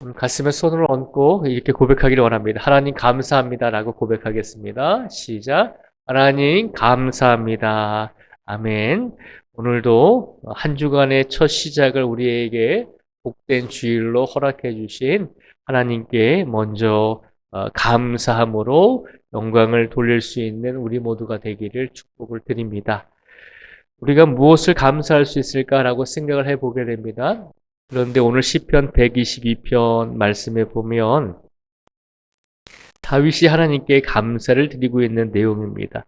오늘 가슴에 손을 얹고 이렇게 고백하기를 원합니다. 하나님 감사합니다라고 고백하겠습니다. 시작. 하나님 감사합니다. 아멘. 오늘도 한 주간의 첫 시작을 우리에게 복된 주일로 허락해 주신 하나님께 먼저 어, 감사함으로 영광을 돌릴 수 있는 우리 모두가 되기를 축복을 드립니다. 우리가 무엇을 감사할 수 있을까라고 생각을 해보게 됩니다. 그런데 오늘 시편 122편 말씀에 보면 다윗이 하나님께 감사를 드리고 있는 내용입니다.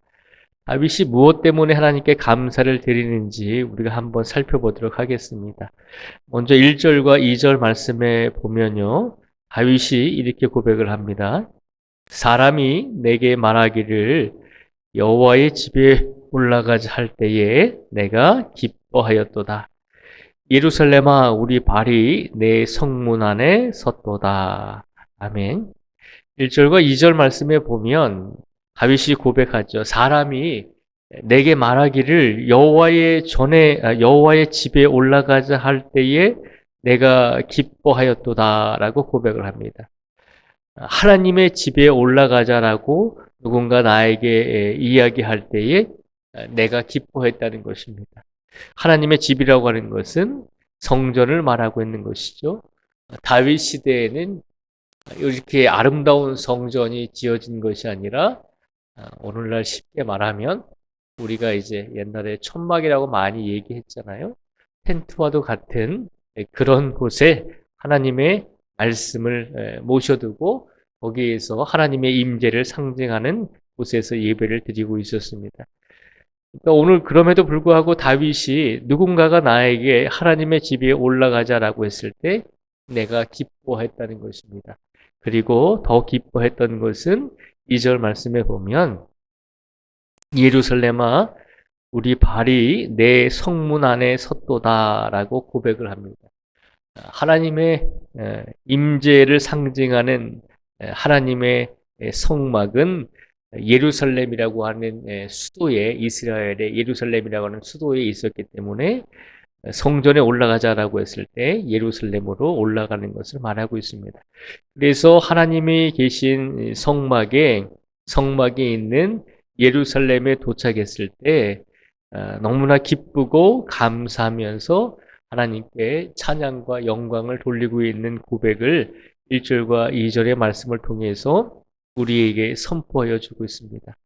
다윗이 무엇 때문에 하나님께 감사를 드리는지 우리가 한번 살펴보도록 하겠습니다. 먼저 1절과 2절 말씀에 보면요. 다윗이 이렇게 고백을 합니다. 사람이 내게 말하기를 여호와의 집에 올라가자 할 때에 내가 기뻐하였도다. 예루살렘아 우리 발이 내 성문 안에 섰도다. 아멘. 1절과 2절 말씀에 보면 다윗이 고백하죠. 사람이 내게 말하기를 여호와의 전에 아, 여호와의 집에 올라가자 할 때에 내가 기뻐하였도다라고 고백을 합니다. 하나님의 집에 올라가자라고 누군가 나에게 이야기할 때에 내가 기뻐했다는 것입니다. 하나님의 집이라고 하는 것은 성전을 말하고 있는 것이죠. 다윗 시대에는 이렇게 아름다운 성전이 지어진 것이 아니라 오늘날 쉽게 말하면 우리가 이제 옛날에 천막이라고 많이 얘기했잖아요. 텐트와도 같은 그런 곳에 하나님의 말씀을 모셔두고 거기에서 하나님의 임재를 상징하는 곳에서 예배를 드리고 있었습니다. 그러니까 오늘 그럼에도 불구하고 다윗이 누군가가 나에게 하나님의 집에 올라가자라고 했을 때 내가 기뻐했다는 것입니다. 그리고 더 기뻐했던 것은 2절 말씀에 보면 예루살렘아 우리 발이 내 성문 안에 섰도다라고 고백을 합니다. 하나님의 임재를 상징하는 하나님의 성막은 예루살렘이라고 하는 수도에 이스라엘의 예루살렘이라고 하는 수도에 있었기 때문에 성전에 올라가자라고 했을 때 예루살렘으로 올라가는 것을 말하고 있습니다. 그래서 하나님이 계신 성막에 성막에 있는 예루살렘에 도착했을 때 너무나 기쁘고 감사하면서 하나님께 찬양과 영광을 돌리고 있는 고백을 1절과 2절의 말씀을 통해서 우리에게 선포하여 주고 있습니다.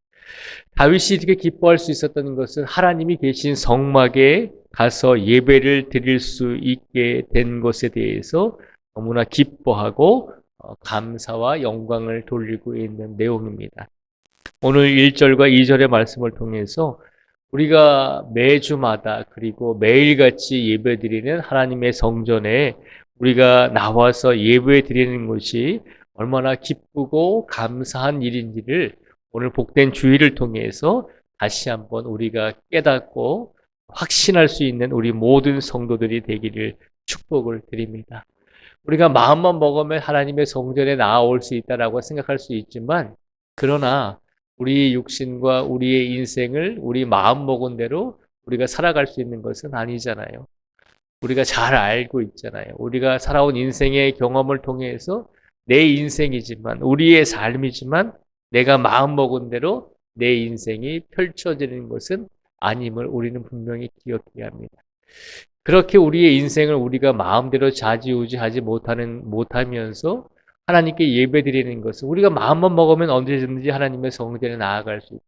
다윗이 이렇게 기뻐할 수 있었던 것은 하나님이 계신 성막에 가서 예배를 드릴 수 있게 된 것에 대해서 너무나 기뻐하고 어, 감사와 영광을 돌리고 있는 내용입니다. 오늘 1절과 2절의 말씀을 통해서 우리가 매주마다 그리고 매일같이 예배 드리는 하나님의 성전에 우리가 나와서 예배 드리는 것이 얼마나 기쁘고 감사한 일인지를 오늘 복된 주의를 통해서 다시 한번 우리가 깨닫고 확신할 수 있는 우리 모든 성도들이 되기를 축복을 드립니다. 우리가 마음만 먹으면 하나님의 성전에 나아올 수 있다라고 생각할 수 있지만 그러나 우리의 육신과 우리의 인생을 우리 마음 먹은 대로 우리가 살아갈 수 있는 것은 아니잖아요. 우리가 잘 알고 있잖아요. 우리가 살아온 인생의 경험을 통해서 내 인생이지만 우리의 삶이지만 내가 마음 먹은 대로 내 인생이 펼쳐지는 것은 아님을 우리는 분명히 기억해야 합니다. 그렇게 우리의 인생을 우리가 마음대로 좌지우지하지 못하는 못하면서 하나님께 예배드리는 것은 우리가 마음만 먹으면 언제든지 하나님의 성전에 나아갈 수 있다.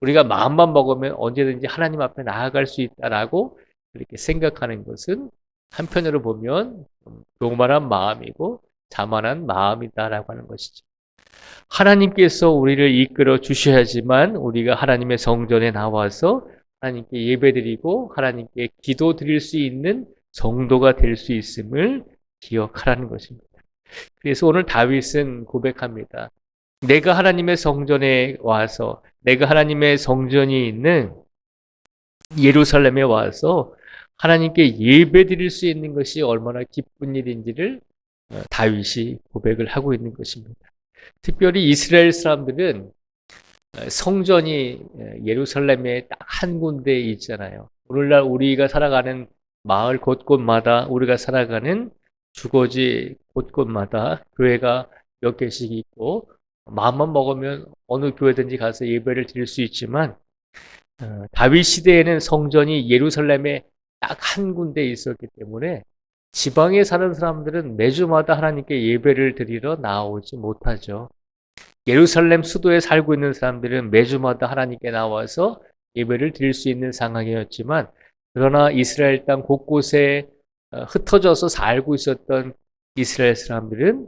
우리가 마음만 먹으면 언제든지 하나님 앞에 나아갈 수 있다라고 그렇게 생각하는 것은 한편으로 보면 교만한 마음이고 자만한 마음이다라고 하는 것이죠. 하나님께서 우리를 이끌어 주셔야지만 우리가 하나님의 성전에 나와서 하나님께 예배드리고 하나님께 기도 드릴 수 있는 정도가 될 수 있음을 기억하라는 것입니다. 그래서 오늘 다윗은 고백합니다. 내가 하나님의 성전에 와서 내가 하나님의 성전이 있는 예루살렘에 와서 하나님께 예배드릴 수 있는 것이 얼마나 기쁜 일인지를 어, 다윗이 고백을 하고 있는 것입니다. 특별히 이스라엘 사람들은 어, 성전이 어, 예루살렘에 딱 한 군데 있잖아요. 오늘날 우리가 살아가는 마을 곳곳마다 우리가 살아가는 주거지 곳곳마다 교회가 몇 개씩 있고 마음만 먹으면 어느 교회든지 가서 예배를 드릴 수 있지만 어, 다윗 시대에는 성전이 예루살렘에 딱 한 군데 있었기 때문에 지방에 사는 사람들은 매주마다 하나님께 예배를 드리러 나오지 못하죠. 예루살렘 수도에 살고 있는 사람들은 매주마다 하나님께 나와서 예배를 드릴 수 있는 상황이었지만 그러나 이스라엘 땅 곳곳에 어, 흩어져서 살고 있었던 이스라엘 사람들은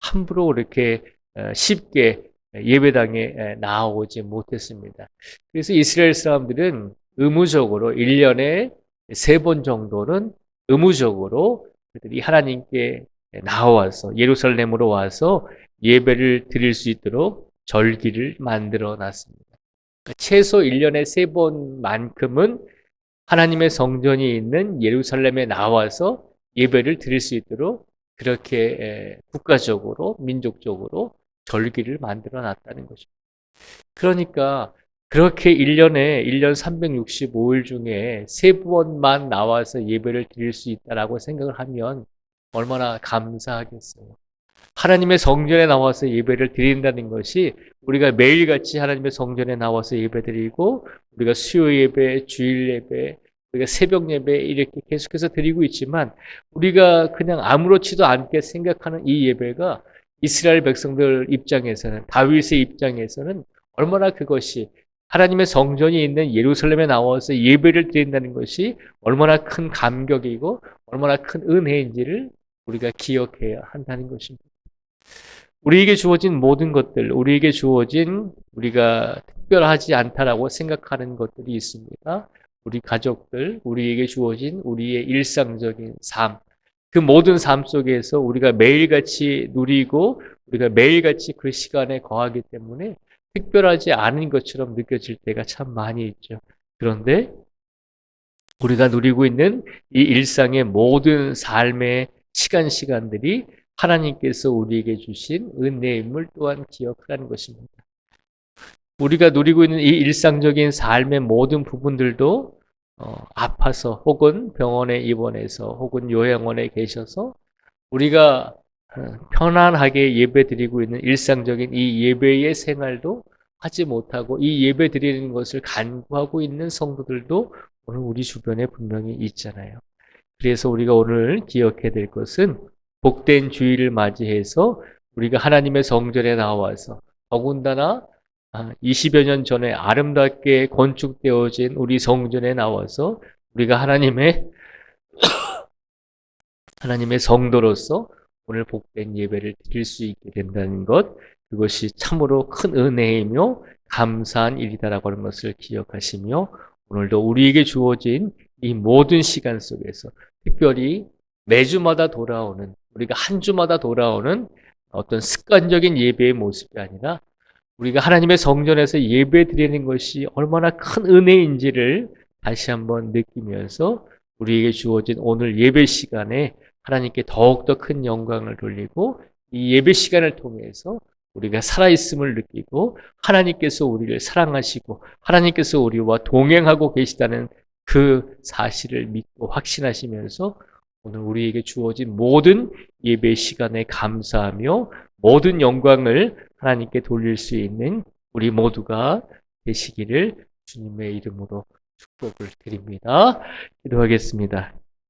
함부로 그렇게 어, 쉽게 예배당에 나오지 못했습니다. 그래서 이스라엘 사람들은 의무적으로 1년에 세 번 정도는 의무적으로 그들이 하나님께 나와서 예루살렘으로 와서 예배를 드릴 수 있도록 절기를 만들어 놨습니다. 그러니까 최소 1년에 세 번만큼은 하나님의 성전이 있는 예루살렘에 나와서 예배를 드릴 수 있도록 그렇게 국가적으로 민족적으로 절기를 만들어 놨다는 것입니다. 그러니까 그렇게 1년에 1년 365일 중에 세 번만 나와서 예배를 드릴 수 있다라고 생각을 하면 얼마나 감사하겠어요. 하나님의 성전에 나와서 예배를 드린다는 것이 우리가 매일같이 하나님의 성전에 나와서 예배 드리고 우리가 수요 예배, 주일 예배, 우리가 새벽 예배 이렇게 계속해서 드리고 있지만 우리가 그냥 아무렇지도 않게 생각하는 이 예배가 이스라엘 백성들 입장에서는 다윗의 입장에서는 얼마나 그것이 하나님의 성전이 있는 예루살렘에 나와서 예배를 드린다는 것이 얼마나 큰 감격이고 얼마나 큰 은혜인지를 우리가 기억해야 한다는 것입니다. 우리에게 주어진 모든 것들, 우리에게 주어진 우리가 특별하지 않다라고 생각하는 것들이 있습니다. 우리 가족들, 우리에게 주어진 우리의 일상적인 삶, 그 모든 삶 속에서 우리가 매일같이 누리고 우리가 매일같이 그 시간에 거하기 때문에 특별하지 않은 것처럼 느껴질 때가 참 많이 있죠. 그런데 우리가 누리고 있는 이 일상의 모든 삶의 시간 시간들이 하나님께서 우리에게 주신 은혜임을 또한 기억하라는 것입니다. 우리가 누리고 있는 이 일상적인 삶의 모든 부분들도 어, 아파서 혹은 병원에 입원해서 혹은 요양원에 계셔서 우리가 어, 편안하게 예배 드리고 있는 일상적인 이 예배의 생활도 하지 못하고 이 예배 드리는 것을 간구하고 있는 성도들도 오늘 우리 주변에 분명히 있잖아요. 그래서 우리가 오늘 기억해야 될 것은 복된 주일을 맞이해서 우리가 하나님의 성전에 나와서 더군다나 20여 년 전에 아름답게 건축되어진 우리 성전에 나와서 우리가 하나님의 하나님의 성도로서 오늘 복된 예배를 드릴 수 있게 된다는 것, 그것이 참으로 큰 은혜이며 감사한 일이다라고 하는 것을 기억하시며 오늘도 우리에게 주어진 이 모든 시간 속에서 특별히 매주마다 돌아오는 우리가 한 주마다 돌아오는 어떤 습관적인 예배의 모습이 아니라 우리가 하나님의 성전에서 예배 드리는 것이 얼마나 큰 은혜인지를 다시 한번 느끼면서 우리에게 주어진 오늘 예배 시간에 하나님께 더욱더 큰 영광을 돌리고 이 예배 시간을 통해서 우리가 살아있음을 느끼고 하나님께서 우리를 사랑하시고 하나님께서 우리와 동행하고 계시다는 그 사실을 믿고 확신하시면서 오늘 우리에게 주어진 모든 예배 시간에 감사하며 모든 영광을 하나님께 돌릴 수 있는 우리 모두가 되시기를 주님의 이름으로 축복을 드립니다. 기도하겠습니다.